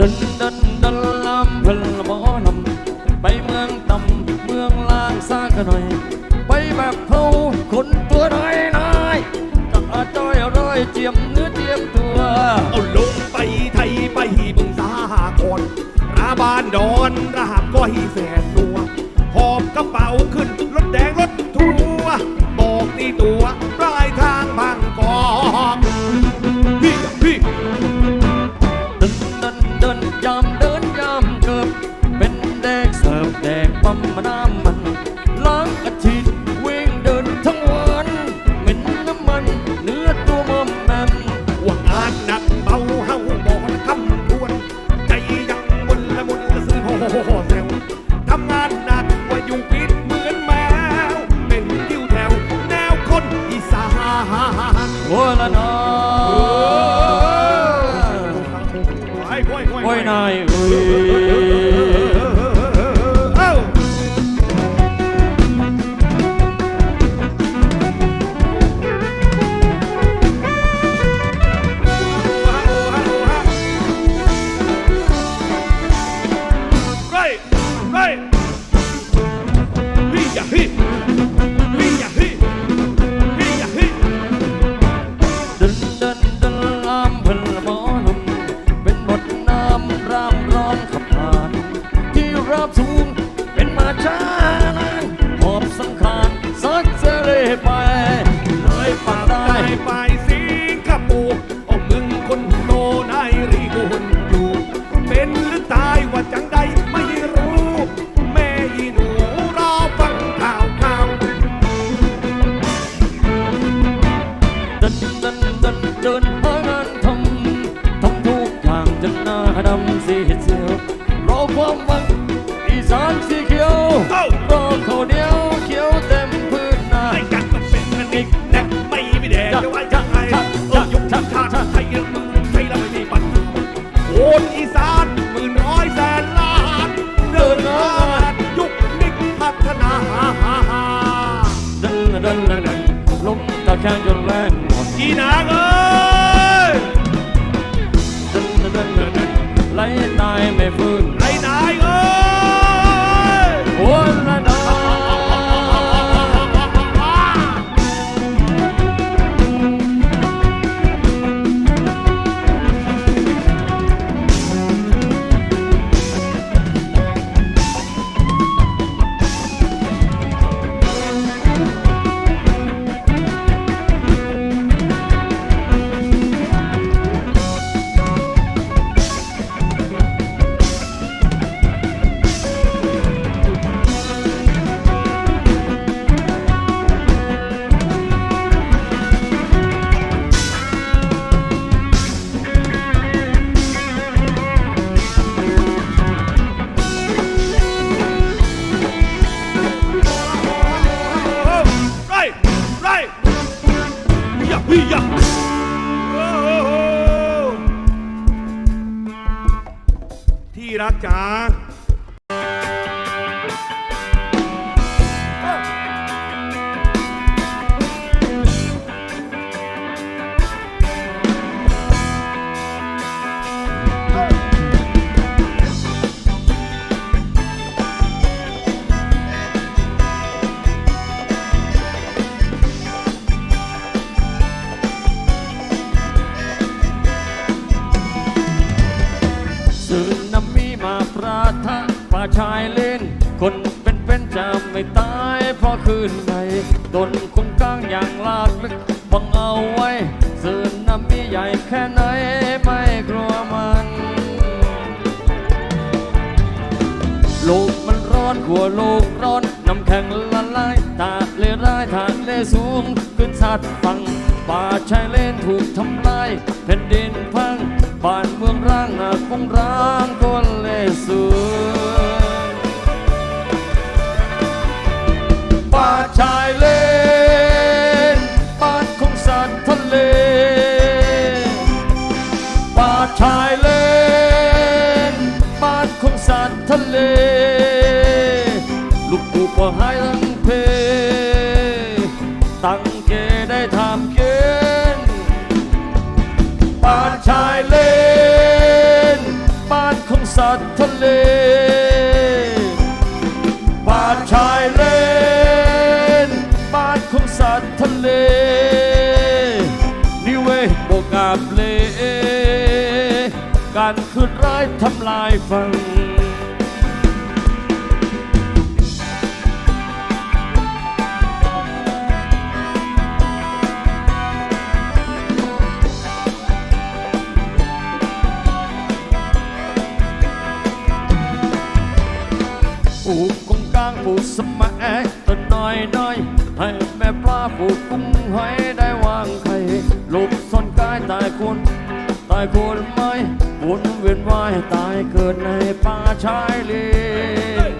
ดนดน Can't you learn? Inago. จ๋าสึนามิ ชายเล่น คนเป็นเป็นจะไม่ตายเพราะคืนใดโดนคนกลางอย่างลากลึกบังเอาไว้สื่นน้ำมีใหญ่แค่ไหนไม่กลัวมันลูกมันร้อนขัวลูกร้อนน้ำแข็งละลายตาเลร้ายทางเลสูงขึ้นสัตว์ฟังป่าชายเลนถูกทำลายแผ่นดินพังบ้านเมืองร้างหากคงร้างคนเลสู ป่าชายเลนบ้านของสัตว์ทะเล ลูกกูก็หายทั้งเพ ตั้งเกได้ทำเกณฑ์ป่าชายเลนบ้านของสัตว์ทะเลป่าชายเลนบ้านของสัตว์ทะเลนิเวศโบกาบเล การขึ้นร้ายทำลายฟังปลูกกงกลางปลูกสมัยต้นน้อยน้อยให้แม่ปลาปลูกกุ้งหอยได้วางไข่ลูกสนกายตายคนตายคนไหม วนเวียนว่ายตายเกิดในป่าชายเลน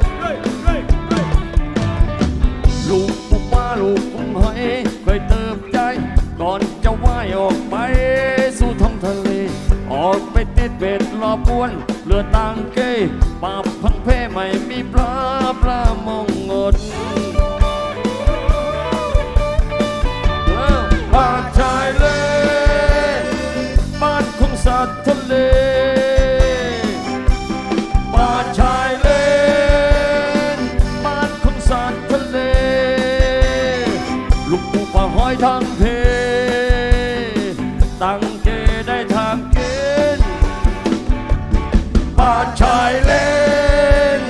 ลูกปุกป้าลูกกุ้งหอยเคยเติบใจ ก่อนจะว่ายออกไป สู่ท้องทะเล ออกไปติดเบ็ดรอปวนเรือต่างเกยปาบพังเพ่ไม่มีปลาปลามองงด ลูกปูปลาหอยทางเพตั้งเกได้ทางเกณฑ์บ้านชายเลน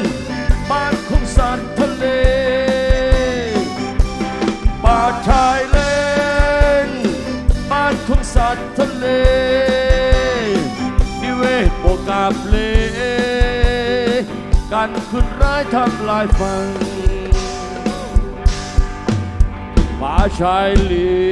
บ้านของสัตว์ทะเลบ้านชายเลน บ้านของสัตว์ทะเล นิเวศโบกาบเลการขึ้นร้ายทำลายฟัง ป่าชายเลน